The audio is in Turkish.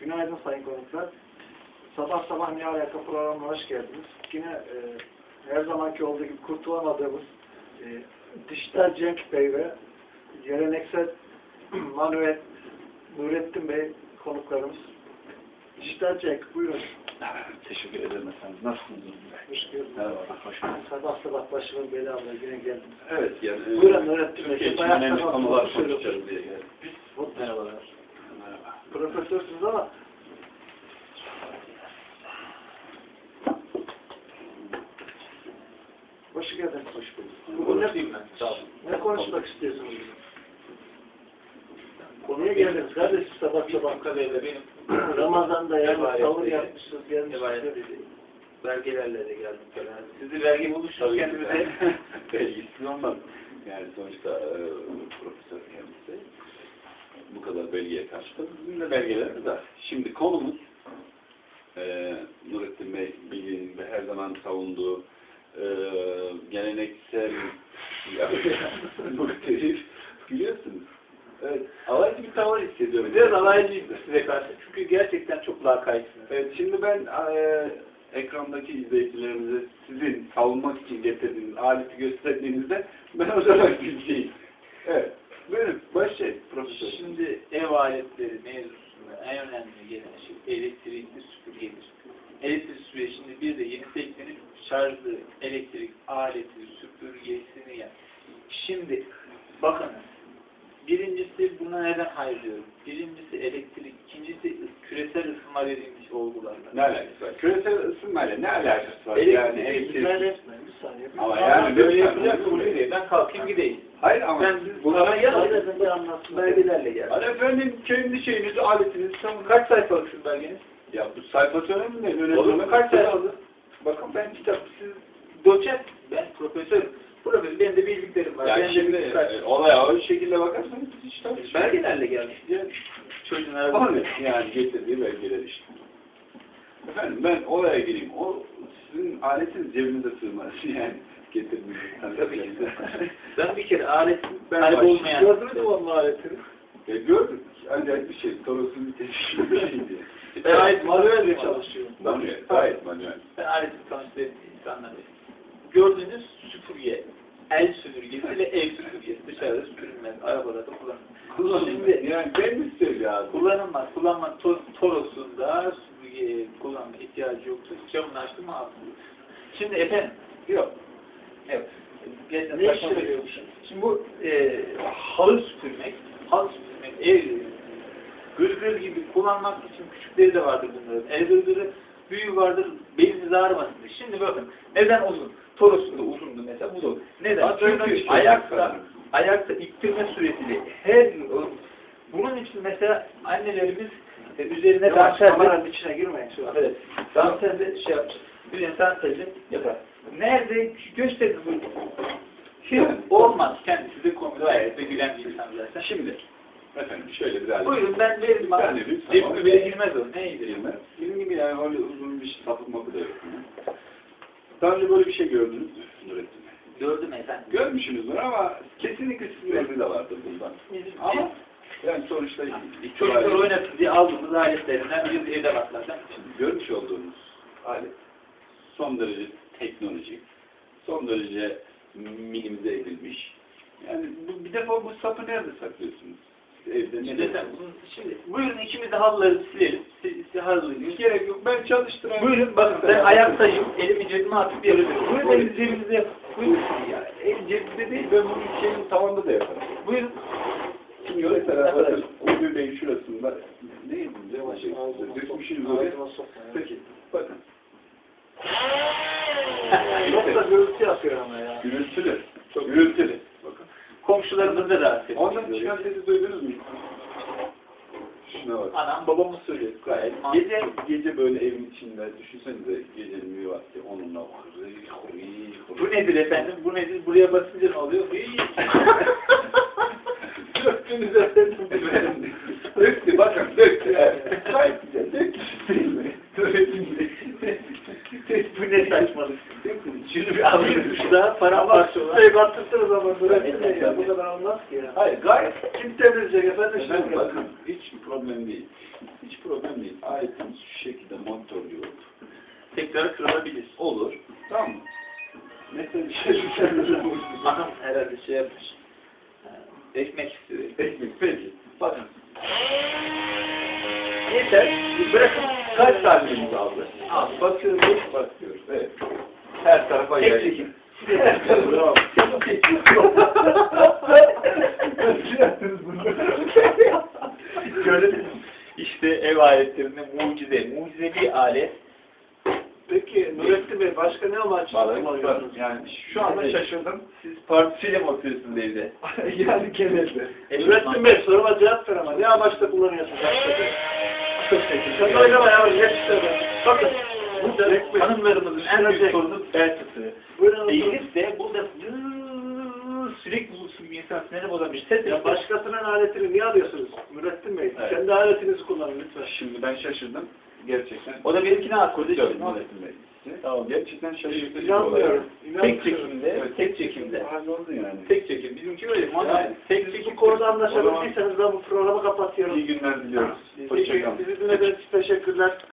Günaydın sayın konuklar. Sabah sabah ne alaka programına hoş geldiniz. Yine e, her zamanki olduğu gibi kurtulamadığımız e, dijital Cenk Bey ve geleneksel Manuel Nurettin Bey konuklarımız. Dijital Cenk buyurun. Teşekkür ederim efendim. Nasılsınız? Hoş geldiniz. Merhaba, hoş bulduk. Sabah sabah başımın belamla yine geldiniz. Evet, yani e, Buyurun Bey. Türkiye için önemli konular konuşacağız diye geldik. Merhabalar. Profesörsünüz ama Hoş geldiniz. Hoş bulduk. Bugün ne, Sağ olun. ne konuşmak istiyorsunuz? Konuya geldiniz kardeşim sabah sabah. kadarıyla benim Ramazan'da yani Rivayet tavır değil. yapmışsınız, rivayet gelmişsiniz. dedi. Belgelerle de geldim falan. Sizi belge buluştuk Tabii kendimize. ki. Belgisiz olmaz. Yani sonuçta e, profesör kendisi. Bu kadar belgeye karşı da bizim de belgelerimiz var. Şimdi konumuz e, Nurettin Bey bildiğiniz ve her zaman savunduğu e, geleneksel muhtelif biliyorsunuz. Evet, alaycı bir tavır hissediyorum. Biraz alaycıyım size karşı. Çünkü gerçekten çok lakaytsınız. Evet, şimdi ben e, ekrandaki izleyicilerimize sizin savunmak için getirdiğiniz aleti gösterdiğinizde ben o zaman güleceğim. Evet, buyurun başlayın profesör. Şimdi ev aletleri mevzusunda en önemli gelen şey elektrikli süpürgedir. Elektrik süpürge şimdi bir de yeni teknoloji şarjlı elektrik aleti süpürgesini yap. Şimdi bakın birincisi buna neden hayır diyorum. Birincisi elektrik, ikincisi küresel ısınma dediğimiz olgularla. Ne alakası var? Küresel ısınmayla ne alakası var? Elektrik- yani elektrik... bir saniye. Ama yani böyle bunu değil. Ben kalkayım gideyim. Hayır ama Ben siz bunlara yazın. bir anlatsın. Belgelerle geldim. Hadi efendim kendi şeyinizi, aletinizi savunun. Kaç sayfalık sizin belgeniz? Ya bu sayfası önemli değil. Önemli olan Kaç sayfalık? Bakın ben kitap, siz Doçent. Ben profesörüm. Profesör. Benim de bildiklerim var. Yani benim şimdi de e, olaya o şekilde bakarsanız hiç tabii. Belgelerle gelmiş. Yani, Çocuğun Var arabası. yani getirdiği belgeler işte. Efendim ben olaya gireyim. O sizin aletiniz cebinize sığmaz. Yani getirdiğiniz. Tabii ki. Ben bir kere alet Ben kaybolmayan. Gördünüz mü onun aletini? E, gördük. Acayip bir şey. Toros'un bir teşhisi bir şeydi. Evet, Manuel çalışıyor. Manuel. Gayet manuel. Ben aleti tanıştığım insanlar. Gördüğünüz süpürge. El süpürgesi ve ev süpürgesi. Dışarıda süpürülmez. Arabada da kullanılmaz. Şimdi yani ben mi söylüyorum? kullanılmaz. Kullanma to Toros'unda süpürge kullanma ihtiyacı yoktur. Camını açtım mı aldım. Şimdi efendim. Yok. Evet. Gerçekten Ne işe bir- yarıyor? Şimdi bu e, halı süpürmek, halı süpürmek, ev gırgır gibi kullanmak için küçükleri de vardır bunların. El gırgırı büyüğü vardır, beliniz ağrımasın diye. Şimdi bakın, neden uzun? Toros'unda uzundu mesela, bu da uzun. Neden? Antrenörden Çünkü ayakta, ayakta ittirme suretiyle her bunun için mesela annelerimiz e, üzerine kameranın içine girmeyin. Evet. Dantel'de şey. Bir insan dantel'de yapar. Nerede? Gösterin bu. Hiç olmaz. Kendisi de komik. Gayet de gülen bir insan zaten. Şimdi efendim şöyle bir alet. Buyurun ben veririm bana. Ben de lütfen. Cebime bile girmez o. Ne iyidir? Bilmem. Benim gibi yani öyle uzun bir şey sapık mapı da yok. Daha önce böyle bir şey gördünüz mü Nurettin Bey? Gördüm efendim. Görmüşsünüzdür ama kesinlikle sizin evde de vardır bundan. Bizim Ama yani sonuçta çocuklar oynasın diye aldığımız aletlerinden biri evde var zaten. Şimdi görmüş olduğunuz alet son derece teknolojik, son derece minimize edilmiş. Yani bu, bir defa bu sapı nerede saklıyorsunuz? Şimdi, buyurun ikimiz de halıları silelim. Si, si, halıları gerek yok. Ben çalıştıran... Buyurun bakın ben ayaktayım. Elimi cebime atıp yere dönüyorum. Buyurun elinizi cebinize yapın. Buyurun. Ya, el cebimde değil, ben bunu şeyin tavanda da yaparım. Buyurun. Şimdi mesela bakın, o göbeğin şurasında? Ne şey? Dökmüşsünüz oraya. Peki, bakın. Çok da gürültü yapıyor ama ya. Gürültülü. Çok gürültülü. Bakın. Komşularımız da. Ondan çıkan sesi duydunuz mu? Şuna bak. Anam babamı söylüyor gayet. Gece, gece böyle evin içinde, düşünsenize gecenin bir vakti onunla Bu nedir efendim? Bu nedir? Buraya basınca ne oluyor? Döktünüz efendim. Döktü, bakın döktü. Döktü. Öğretim bu ne saçmalık? Şunu bir. Şu daha para var şu an. Şey battırsınız ama böyle değil ya. Bu kadar olmaz ki ya. Hayır, gayet Kim temizleyecek efendim? Efendim Şimdi bakın, hiç problem değil. Hiç problem değil. Aletimiz şu şekilde monitörlüyor. Tekrar kırılabilir. Olur. Tamam mı? Mesela bir şey Hanım herhalde şey yapmış. Ha, Ekmek istiyor. Ekmek peki. Bakın. Yeter. Bırakın. Kaç saniyemiz aldı? Al. Bakıyoruz, bakıyoruz. Evet. Her tarafa Tek yayın. çekim. Bravo. Gördünüz mü? İşte ev aletlerinde mucize. Mucize bir alet. Peki Nurettin Bey başka ne amaçla Balık, kullanıyorsunuz? yani şu anda şaşırdım. Siz partisiyle mi oturuyorsunuz evde? yani genelde. Evet, Nurettin Bey soruma cevap ver ama ne amaçla kullanıyorsunuz başka bir? Sen de oynama yavrum geç işte. Bakın. Burada. Hanımlarımızın en büyük sorunu bel fıtığı. Buyurun oturun. Eğilip de burada sürekli bu bir insan siniri bozamış. Ses Ya başkasının aletini niye alıyorsunuz Nurettin Bey? Evet. Kendi aletinizi kullanın lütfen. Şimdi ben şaşırdım. Gerçekten. O da benimkine akıllı Diyorum işte. Nurettin Bey. Tamam. Gerçekten şaşırtıcı bir olay. Tek çekimde, Evet. tek çekimde. Halloldu yani. Tek çekim. Bizimki öyle. Manuel. Yani tek siz çekim. bu konuda anlaşabildiyseniz ben bu programı kapatıyorum. İyi günler diliyoruz. Sizi Hoşçakalın. dinlediğiniz için teşekkürler.